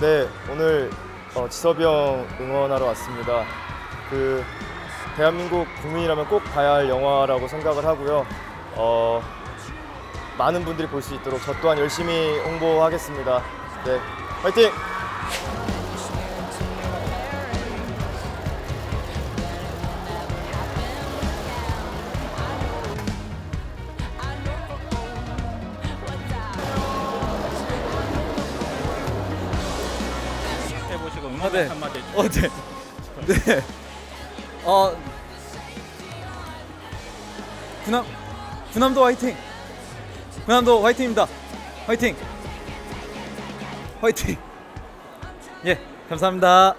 네, 오늘 어, 지섭이 형 응원하러 왔습니다. 그 대한민국 국민이라면 꼭 봐야 할 영화라고 생각을 하고요. 어, 많은 분들이 볼 수 있도록 저 또한 열심히 홍보하겠습니다. 네, 화이팅! 해보시고 응원 아, 네. 한마디 어, 네. 네. 어. 군함 군함도 화이팅. 군함도 화이팅입니다. 화이팅. 화이팅. 예, 감사합니다.